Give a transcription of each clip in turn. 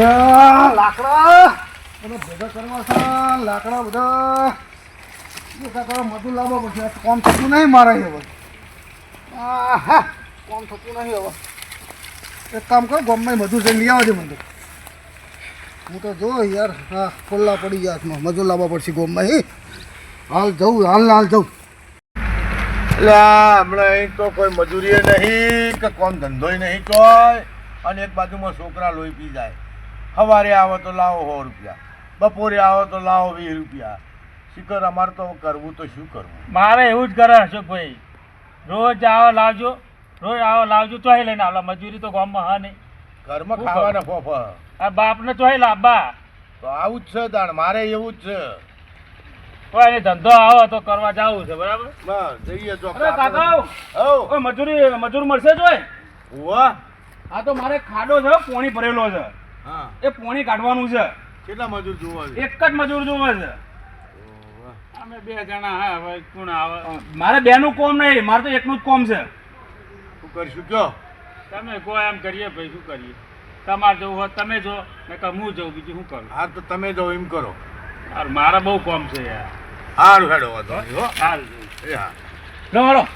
લાકડા. બધા ભેગા કરવા છે લાકડા બધા. કાકા મજૂર લાવવા પડશે. કોમ થતું નહીં મારે હવે. હા કોમ થતું નહીં હવે. એક કામ કરો ગામમાં મજૂર જઈને લઈ આવજે મને. હું તો જો યાર હા ખોલ્લા પડી ગયા હાથમાં. મજૂર લાવવા પડશે ગામમાં હે. હાલ જવું હાલ હાલ જવું એટલે હમણાં અહીં તો કોઈ મજૂરી નહીં કે કોમ ધંધોય નહીં કોઈ અને એક બાજુમાં છોકરા લોહી પી જાય. સવારે આવો તો લાવો સો રૂપિયા બપોરે આવો તો લાવો વીસ રૂપિયા. શિખર અમારે તો કરવું તો શું કરવું? મારે એવું જ કરે અશોકભાઈ. રોજ આવો લાવજો રોજ આવો લાવજો તો લઈને આવો. મજૂરી તો ગામમાં હા નહીં. ઘરમાં ખાવાના ફોફ. આ બાપને તો લાવવા તો આવું જ છે તાણ મારે એવું જ છે. કોઈ એને ધંધો આવો તો કરવા જવું છે બરાબર? જઈએ તો કાકા. મજૂરી મજૂર મળશે જોય ઉવા આ તો મારે ખાડો છે પોણી ભરેલો છે. એ પોણી કાઢવાનું છે. કેટલા મજૂર જોવા છે? એક જ મજૂર જોવા છે. અમે બે જણા હા હવે કોણ આવે? મારે બેનું કોમ નહીં મારે તો એકનું જ કોમ છે. શું કરશું? કયો તમે કહો એમ કરીએ ભાઈ શું કરીએ? તમારે જવું હોય તમે જો નકર હું જઉં બીજું શું કરું? હા તો તમે જો એમ કરો. મારા મારે બહુ કોમ છે યાર. સારું હેડો વાંધો હાલ એ હા. લો હાલો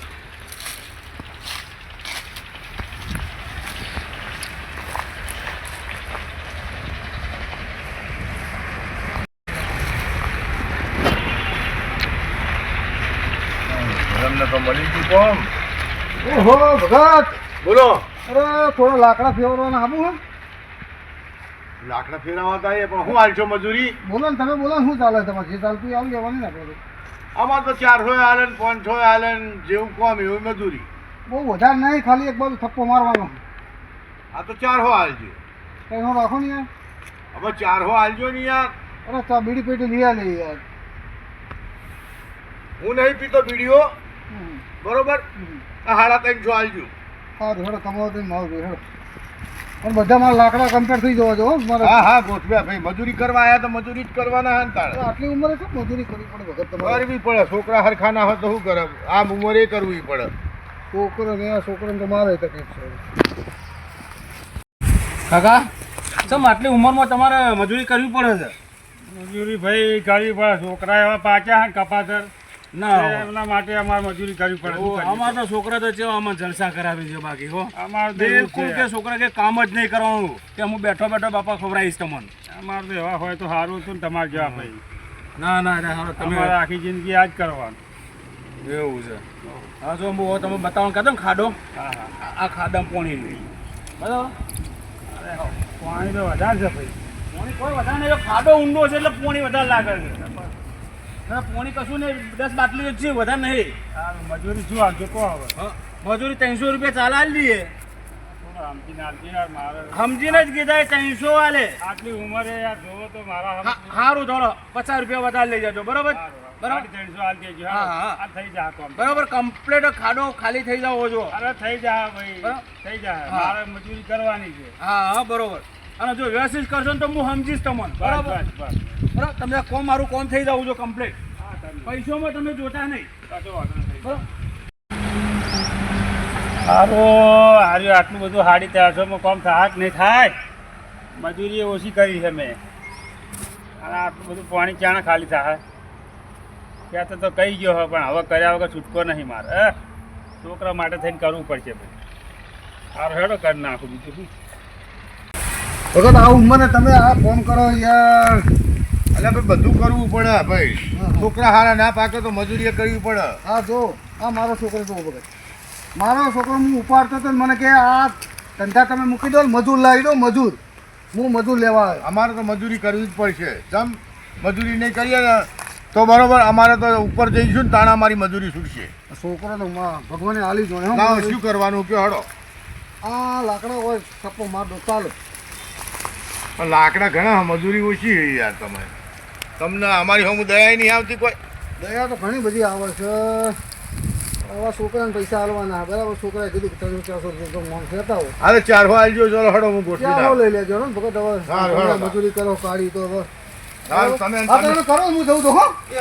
એમને તો મળી ગયું કોમ ઓહો ભગત! બોલો. અરે થોડા લાકડા ફેરવવાના આવું હે? લાકડા ફેરવવા થાય પણ હું હાલશો મજૂરી? બોલો ને તમે બોલો શું ચાલે તમારે? જે ચાલતું એ લેવાની ને આપણે અમાર તો ચારસો આલે ને પાંચસો આલે ને જેવું કોમ એવું મજૂરી. બહુ વધારે નહીં ખાલી એક બાજુ થપ્પો મારવાનો. આ તો ચારસો હાલજો. કઈ હું રાખો ને યાર. હવે ચારસો હાલજો ને યાર. અરે ચા બીડી પેટી લઈ આ યાર. હું નહીં પીતો બીડીઓ. બરોબર? આ આ સાડા ત્રણસો આવજો સારું હેડો તમારો તો મારું જોઈ હેડો. પણ બધા મારા લાકડા કમ્પેર થઈ જવા જો હો, મારે. હા હા ગોઠવ્યા ભાઈ મજૂરી કરવા આવ્યા તો મજૂરી જ કરવાના હા તારે આટલી ઉંમરે છે મજૂરી કરવી પડે ભગત તમારે? કરવી પડે છોકરા હરખાના હોય તો શું કરે? આ ઉંમરે કરવી પડે. છોકરો ને આ છોકરાને તો મારે તકલીફ છે. કાકા સમ આટલી ઉંમરમાં તમારે મજૂરી કરવી પડે છે? મજૂરી ભાઈ કરવી પડે. છોકરા એવા પાછા ને કપાતર. ના. એમના માટે અમારે મજૂરી કરવી પડે અમારા તો છોકરા તો છે આમાં જલસા કરાવી છે બાકી હો. અમારે બિલકુલ કે છોકરા કે કામ જ નહીં કરવાનું કે હું બેઠો બેઠો બાપા ખવડાવીશ તમને. અમારે તો એવા હોય તો સારું હતું ને તમારે જેવા ભાઈ. ના ના ના તમે આખી જિંદગી આ જ કરવાનું. એવું છે. હા જો હું તમે બતાવવાનું કહેતો ને ખાડો. આ ખાડા પોણી બરાબર? પાણી તો વધારે છે ભાઈ. પાણી કોઈ વધારે નહીં ખાડો ઊંડો છે એટલે પાણી વધારે લાગે છે. પાણી કશું નહીં દસ બાટલી જ છે વધારે નહીં. મજૂરી શું આવજો કહો હવે. મજૂરી ત્રણસો રૂપિયા ચાલા લઈએ. સમજીને જ કીધા ત્રણસો વાલે આટલી ઉંમરે યાર જોવો તો મારા સારું થોડો પચાસ રૂપિયા વધારે લઈ જજો બરોબર? બરાબર? ત્રણસો આલ દેજો હા. થઈ જા બરાબર કમ્પ્લીટ ખાડો ખાલી થઈ જાવ જો. અરે થઈ જા ભાઈ. થઈ જા. મારે મજૂરી કરવાની છે. હા હા બરોબર. અને જો વ્યવસ્થિત કરશો ને તો હું સમજીશ તમને. બરાબર? બરાબર? તમને કોમ મારું કોમ થઈ જવું જો કમ્પ્લીટ પૈસોમાં તમે જોતા નહીં. હારો હાર્યું આટલું બધું સાડી ત્રણસોમાં કોમ થાય નહીં થાય. મજૂરી ઓછી કરી છે મેં. અને આટલું બધું પાણી ક્યાં ખાલી થાય? ત્યાં તો કહી ગયો હોય પણ હવે કર્યા વગર છૂટકો નહીં મારે હે? છોકરા માટે થઈને કરવું પડશે ભાઈ હારો હેડો કરી નાખું બીજું ભગત આ ઉંમરે તમે આ ફોન કરો યાર. એટલે ભાઈ બધું કરવું પડે ભાઈ. છોકરા હારા ના પાકે તો મજૂરી કરવી પડે. હા જો. આ મારો છોકરો તો ભગત મારો છોકરો હું ઉપાડતો હતો મને કે આ ધંધા તમે મૂકી દો મજૂર લાવી દો મજૂર. હું મજૂર લેવા આવ્યો. અમારે તો મજૂરી કરવી જ પડશે. જમ મજૂરી નહીં કરીએ ને તો બરોબર અમારે તો ઉપર જઈશું ને તાણા અમારી મજૂરી છૂટશે. છોકરો તો ભગવાને આલી જોડે શું કરવાનું? કે હડો. આ લાકડા હોય સપો માર દો ચાલો લાકડા ઘણા મજૂરી ઓછી યાર તમે તમને અમારી હમ દયા નહીં આવતી કોઈ? દયા તો ઘણી બધી આવે છે. આવા છોકરાને પૈસા આલવાના. બરાબર છોકરાએ કીધું કે ત્રણ ચારસો રૂપિયા મોન કહેતા હોય. હવે ચારસો આવજો ચાલો હડો હું ગોઠવી ચાલો લઈ લેજો ને ભગત હવે. મજૂરી કરો કાઢી તો હવે. તમે- હા, કરો હું જઉં તો હો. એ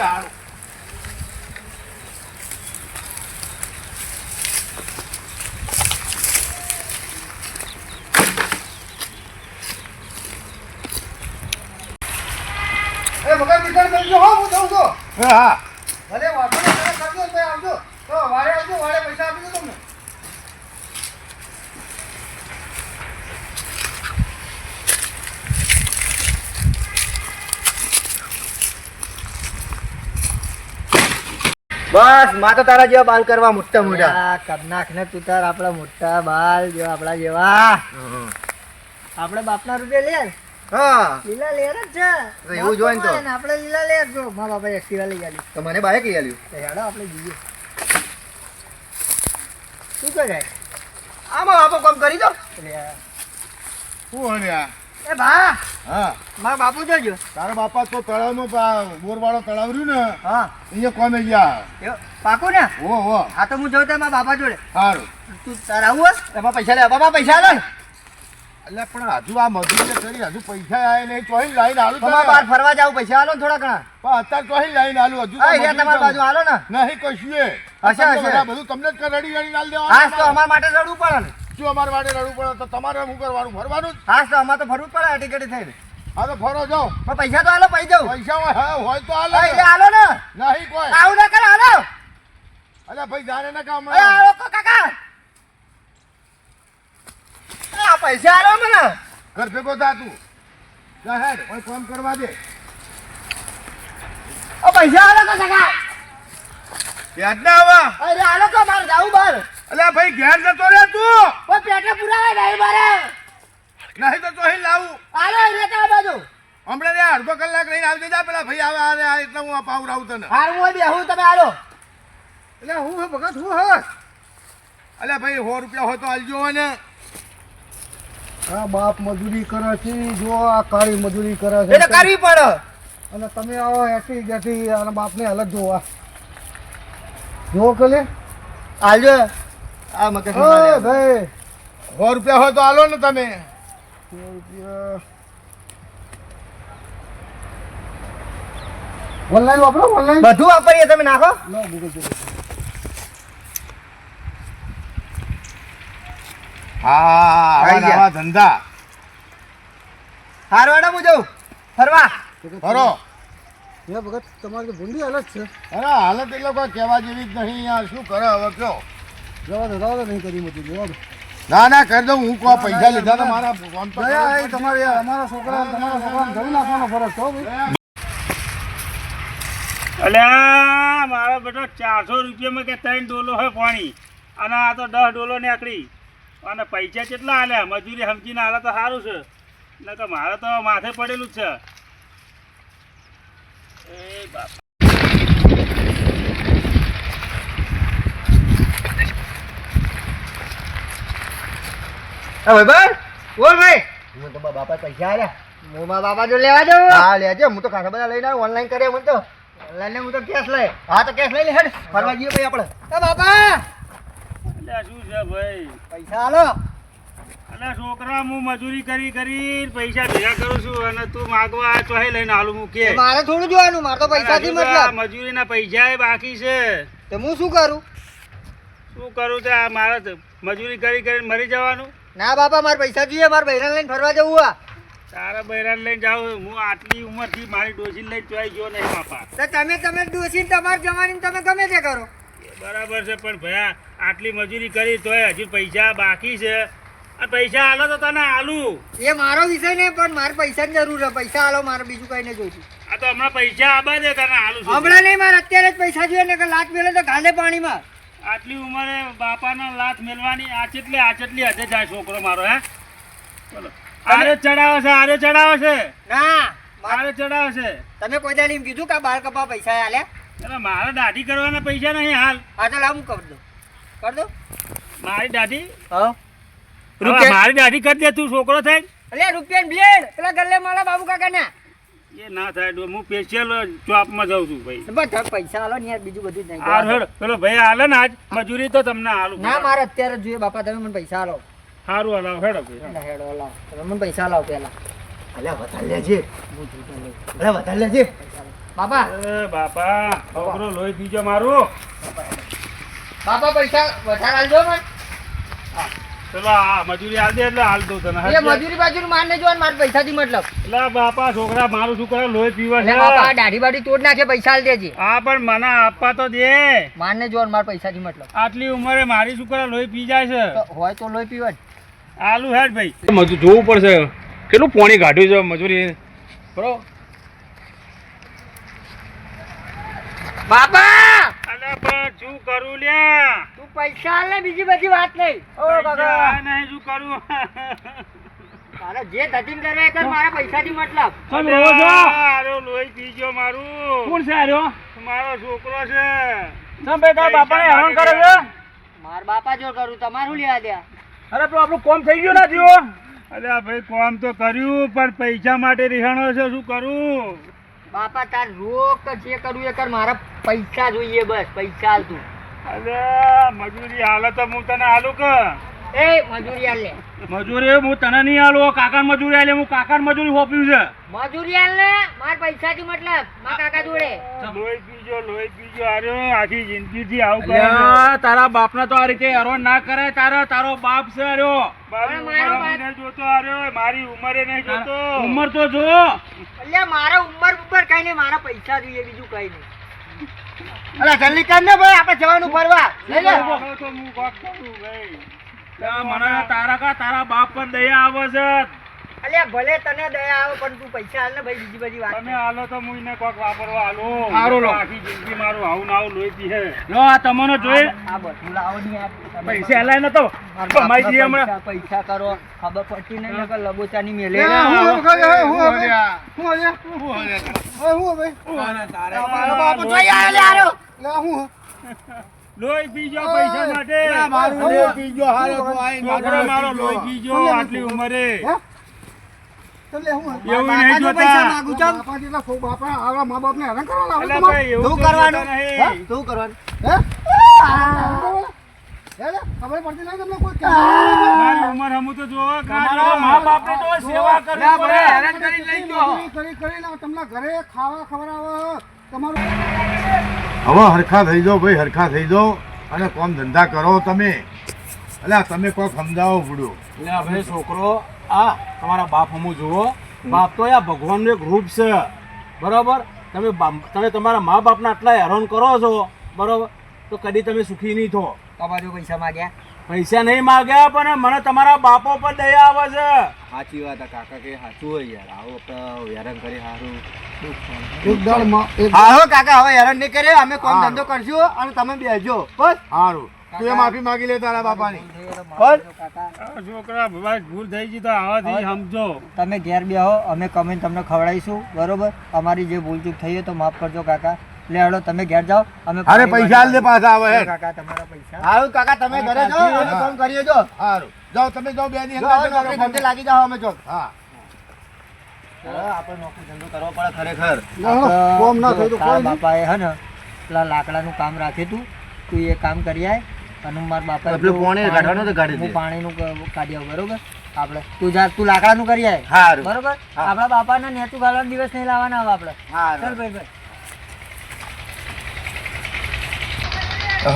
એ મગર નીકળ કરજો હો હું જઉં છું. હા. ભલે વાંધો નહીં તમે કરજો તો આવજો. તો વારે આવજો વારે પૈસા આપી દો તમને. બસમાં તો તારા જેવા બાલ કરવા મોટા મોટા આ ને તું તાર આપણા મોટા બાલ જેવા આપણા જેવા. આપણે બાપના રૂપિયા લે હા. લીલા લેર જ છે. એવું જ હોય તો. આપણે લીલા લેર જો. મા બાપા એક્ટિવા લઈ આલી. તો મને બાઈક લઈ આલ્યું? હેડો આપણે જઈએ. શું કરે? આમાં બાપો કામ કરી દો. શું હલ્યા એ ભા હા. મારા બાપુ જોજો તારા બાપા તો તળાવમાં બોરવાળો તળાવ રહ્યું ને હા. અહીંયા કોમે ગયા. પાકું ને? ઓ હો. હા તો હું જઉં ત્યાં મારા બાપા જોડે. સારું. તું તારા આવું? એમાં પૈસા લે બાપા પૈસા લે. એટલે પણ હજુ આ મજૂરી કરી હજુ પૈસા આવે નહીં ચોહી લાઈન આલું તમારે બહાર ફરવા જાવ પૈસા આલો ને થોડા ઘણા. પણ અત્યારે ચોહી લાઈન આલું હજુ તમારી બાજુ. આલો ને. નહીં કશું એ. બધું તમને જ રડી રડી નાલ હાસ તો અમારા માટે રડવું પડે ને. શું અમારે માટે રડવું પડે તો તમારે શું કરવાનું? ફરવાનું હા તો અમારે તો ફરવું જ પડે ટિકિટ થઈને. હા તો ફરો જાઓ. પણ પૈસા તો આલો પૈ જાવ પૈસા હોય હોય તો એટલે આલો ને. નહીં કોઈ. આવું ના કરે આલો. અલ્યા ભાઈ જાણે ના કામ કાકા. આ પૈસા આલો મને. ઘર ભેગો થા તું. જા હેડ કોઈ કામ કરવા દે. ઓ પૈસા આલો તો સગા. યાદ ના આવા. અરે આલો તો મારે જાવું બાર. અલ્યા ભાઈ ઘેર જતો રે તું. ઓ પેટે પુરાવે નહીં મારે. નહીં તો ચોહી લાવું. આલો એટલે તા બાજુ. હમણાં રે અડધો કલાક રહીને આવી દેજા પેલા ભાઈ આવે આવે આ એટલે હું આ પાવડાવું તને. હારું બે હું તમે આલો. એટલે હું હે ભગત હું હે અલ્યા ભાઈ સો રૂપિયા હોય તો આલજો ને આ બાપ મજૂરી કરે છે જો આ કાળી મજૂરી કરે છે એટલે કરવી પડે. અને તમે આવો એસી ગેટી અને બાપને અલગ જોવા. જો કલે આલજો. આ મકે ભાઈ. સો રૂપિયા હોય તો આલો ને તમે. સો રૂપિયા. ઓનલાઈન વાપરો ઓનલાઈન બધું વાપરીએ તમે નાખો. લો ગૂગલ પે હા આવા નવા ધંધા. હારું હું જઉં ફરવા. ફરો. ભગત તમારી તો ભૂંડી હાલત છે. અરે હાલત એટલે કોઈ કહેવા જેવી જ નહીં. યાર શું કરે હવે કયો જવા દો જવા દો નહીં કરી મૂકી જવા દો. ના ના કરી દઉં. હું કોઈ પૈસા લીધા તો મારા ફોન પર તમારે અમારા છોકરા તમારા છોકરાને ધરી નાખવાનો ફરક છો અલ્યા મારો બેટો ચારસો રૂપિયામાં કે ત્રણ ડોલો હોય પાણી. અને આ તો દસ ડોલો નીકળી. અને પૈસા કેટલા આલ્યા? મજૂરી સમજીને આલે તો સારું છે. ને તો મારે તો માથે પડેલું જ છે. એ બાપ. હા ભાઈ બોલ ભાઈ. હું તો બાપા પૈસા આલ્યા. હું મારા બાપા જો લેવા જાઉં? હા લેજે હું તો ખાસા બધા લઈને આવ્યો ઓનલાઈન કર્યા મને તો. ઓનલાઈન હું તો કેશ લઈ. હા તો કેશ લઈ લે હેડ. ફરવા જઈએ ભાઈ આપણે. બાપા! શું છે ભાઈ? પૈસા અલ્યા છોકરા હું મજૂરી કરી કરી પૈસા ભેગા કરું છું અને તું માગવા આ ચોહે લઈને હાલું હું કે. મારે થોડું જોવાનું મારે તો પૈસાથી અને તો મતલબ. મજૂરીના પૈસા બાકી છે. તો હું શું કરું? શું કરું તે આ મારે મજૂરી કરી કરીને મરી જવાનું. ના બાપા મારે પૈસા જોઈએ મારે બૈરાને લઈને ફરવા જવું આ. તારા બૈરાને લઈને જાઉં હું આટલી ઉંમરથી મારી ડોસીને લઈને ચોઈ ગયો નહીં બાપા. તો તમે તમે ડોસીને તમારે જવાની તમે ગમે તે કરો. બરાબર છે પણ ભયા આટલી મજૂરી કરી તોય હજુ પૈસા બાકી છે. આ પૈસા આલો તો તને આલું. એ મારો વિષય નહીં પણ મારે પૈસાની જરૂર છે. પૈસા આલો મારે બીજું કઈ નહીં જોઈતું. આ તો હમણાં પૈસા આબા દે તને આલું હમણાં નહીં મારે અત્યારે જ પૈસા જોઈએ ને લાત મેળે તો ગાંધે પાણીમાં. આટલી ઉંમરે બાપાના લાત મેળવાની આ ચેટલી આ ચેટલી હદે જાય છોકરો મારો હે? બોલો. આરે ચડાવે છે આરે ચડાવે છે? ના મારે ચડાવે છે? તમે કોઈ દાડી કીધું કે બાળ કપા પૈસા આલ્યા મારે દાઢી કરવાના પૈસા નહીં હાલ. હા તો લાવું કરી દઉં કરી મારી દાઢી હા. રૂપિયા મારી દાઢી કરી દે તું છોકરો થાય? એટલે રૂપિયા બ્લેડ પેલા ગલ્લે મારા બાબુ કાકા ના એ ના થાય તો હું સ્પેશિયલ ચોપમાં જાઉં છું ભાઈ. બધા પૈસા આલો ને યાર બીજું બધું નહીં. આ હેડ. પેલો ભાઈ આલે ને આજ મજૂરી તો તમને હાલું ના મારે અત્યારે જ જોઈએ બાપા તમે મને પૈસા આલો. સારું હલાવ હેડો ભાઈ ના હેડો લાવ તમે મને પૈસા લાવ પેલા અલ્યા વધારે લેજે અલ્યા વધારે લેજે બાપા. એ બાપા છોકરો લોહી પીજો મારું. બાપા પૈસા વધારે આલજો મને મજૂરી આલ દે એટલે હાલ દઉં તને. એ મજૂરી બાજુ માર ને જોવાનું પૈસા થી મતલબ. એટલે બાપા છોકરા મારું છોકરા લોહી પીવે છે. બાપા દાઢી બાઢી તોડ નાખે પૈસા આલ દેજે. હા પણ મને આપવા તો દે. માર ને જોવાનું મારા પૈસાથી મતલબ. આટલી ઉંમરે મારી છોકરા લોહી પી જાય છે. હોય તો લોહી પીવા આલુ હેડ ભાઈ. મજૂર જોવું પડશે. કેટલું પાણી કાઢ્યું છે મજૂરી? બરોબર. બાપા! અલે પણ શું કરું લ્યા? તું પૈસા આલ બીજી બધી વાત નહીં. ઓ કાકા. નહીં શું કરું? તારે જે ધતીન કરે કર મારા પૈસાથી મતલબ. અલે આરો લોહી પી ગયો મારું. કોણ છે આરો મારો છોકરો છે. તમે બે બાપાને હેરાન કરે છે. માર બાપા જો કરું તમારું લેવા દે. અરે તો આપણું કોમ થઈ ગયું ના થયો અરે ભાઈ કોમ તો કર્યું પણ પૈસા માટે રિહાણો છે શું કરું? બાપા, તાર રોક જે કરવું એ કર, મારા પૈસા જોઈએ બસ, પૈસા તું. અરે, મજૂરી હાલે તો હું તને હાલું કે એ મજૂરી આલ. લે મજૂરી હું તને નહીં આલું કાકા મજૂરી આલે હું કાકા મજૂરી હોપ્યું છે. મજૂરી આલ ને માર પૈસાથી મતલબ માર કાકા જોડે. લોહી પીજો લોહી પીજો અરે આખી જિંદગીથી આવું કરે. તારા બાપ ને તો આ રીતે હેરાન ના કરે તારા તારો બાપ છે અરે જોતો અરે મારી ઉંમરે નહીં જોતો. ઉંમર તો જો. એટલે મારા ઉંમર ઉપર કઈ નહીં મારા પૈસા જોઈએ બીજું કઈ નહીં. અલા જલ્દી કર ને ભાઈ આપણે જવાનું ફરવા. લઈ લે. તો હું કોક કરું ભાઈ. મને તારા કા તારા બાપ પર દયા આવે છે. અલ્યા ભલે તને દયા આવે પણ તું પૈસા હાલ ને ભાઈ બીજી બધી વાત તમે હાલો તો હું કોક વાપરવા હાલો હારું લો. આખી જિંદગી મારું આવું ના આવું લોહી પીહે. લો આ તમને જોઈ. આ બધું લાવો આ પૈસા હલાય કમાઈ હમણાં. કરો. ખબર પડતી નહીં નકર લબોચાની મેલે એ, હું હવે હું હું હું હવે. મારો બાપુ જોઈ આયો લે હારો. લે, હું લોહી પીજો પૈસા માટે. મારું લોહી પીજો હારે તો આઈ છોકરો મારો લોહી પીજો આટલી ઉંમરે. એવું નહીં જોતા. બાપા જેટલા બાપા આવડા મા બાપને હેરાન કરવા લાવે શું તો કરવાનું? કરવાનું. હે? ખબર પડતી નહીં તમને કોઈ? મારી ઉંમર હમું તો જોવો તમારા મા બાપ તો સેવા કરવી પડે. હેરાન કરી લઈ ગયો. કરી કરી તમને ઘરે ખાવા ખવડાવો. તમારું હવે હરખા થઈ જાઓ ભાઈ હરખા થઈ જાઓ. અને કોમ ધંધા કરો તમે. એટલે તમે કોઈ સમજાવો પડ્યો એટલે ભાઈ છોકરો આ તમારા બાપ હમું જુઓ. બાપ તો આ ભગવાનનું એક રૂપ છે. બરોબર? તમે તમે તમારા મા બાપને આટલા હેરાન કરો છો. બરોબર? તો કદી તમે સુખી નહીં થો. તમારું પૈસા માગ્યા? પૈસા નહીં માગ્યા પણ મને તમારા બાપો પર દયા આવે છે. સાચી વાત કાકા કે સાચું હોય યાર. આવો તો હેરાન કરી સારું એક દાળ એક હા કાકા હવે હેરાન નહીં કરે અમે કોમ ધંધો કરશું અને તમે બેસજો બસ. સારું તું માફી માંગી લે તારા બાપાની. છોકરા ભાઈ ભૂલ થઈ ગઈ તો આવાથી સમજો. તમે ઘેર બેહો અમે કમેન્ટ તમને ખવડાવીશું બરોબર? અમારી જે ભૂલચૂક થઈ હોય તો માફ કરજો કાકા. લે હાલો તમે ઘેર જાઓ. અમે અરે પૈસા આલ પાછા આવે કાકા તમારા પૈસા. સારું કાકા તમે ઘરે જાઓ હા. કરીએ જો સારું જાઓ તમે જાઓ બે ની લાગી જાઓ અમે જો. હા. આપણે નોકરી ધંધો કરવો પડે ખરેખર. કોમ ના થઈ તારા બાપાએ હે ને પેલા લાકડાનું કામ રાખ્યું તું તું એ કામ કરી આય અને મારા બાપા પેલું પાણી કાઢવાનું તો કાઢી હું પાણીનું કાઢી આવું બરોબર? આપણે તું જા તું લાકડાનું કરી આય. સારું બરોબર? આપણા બાપાને નેતુ ગાળવાનો દિવસ નહીં લાવવાના આવે આપણે. સારું ચાલ ભાઈ ભાઈ.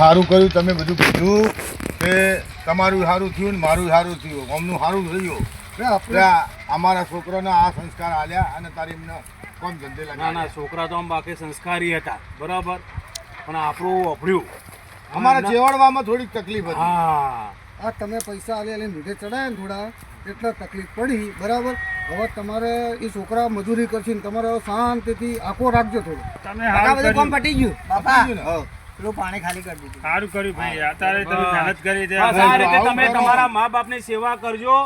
સારું કર્યું તમે બધું કીધું કે તમારું સારું થયું ને મારું સારું થયું. અમનું સારું થયું અમારા છોકરાને આ સંસ્કાર આલ્યા અને તારી એમને કોમ ધંધે ના ના છોકરા તો આમ બાકી સંસ્કારી હતા બરાબર? પણ આપણું અભળ્યું અમારા જેવડવામાં થોડીક તકલીફ હતી. હા. આ તમે પૈસા આલી આલીને મીઠે ચડાયા ને થોડા એટલે તકલીફ પડી બરાબર? હવે તમારે એ છોકરા મજૂરી કરશે ને તમારે હવે શાંતિથી આખો રાખજો થોડો. તમે સારું બધું કોમ પટી ગયું. બાપા ને? પેલું પાણી ખાલી કરી દીધું. સારું કર્યું ભાઈ અત્યારે તમે મહેનત કરી છે. આ તમે તમારા મા બાપની સેવા કરજો.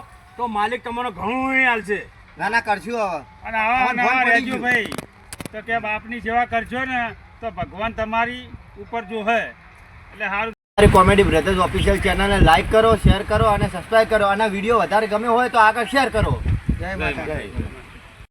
તો માલિક તમને ઘણું હાલશે ના ના કરશું હવે. અને આવા નવા રહેજો ભાઈ. તો કે બાપની સેવા કરશો ને તો ભગવાન તમારી ઉપર જો હે. એટલે સારું મારી કોમેડી બ્રધર્સ ઓફિશિયલ ચેનલને લાઈક કરો શેર કરો અને સબસ્ક્રાઈબ કરો. અને વીડિયો વધારે ગમ્યો હોય તો આગળ શેર કરો. જય માતા.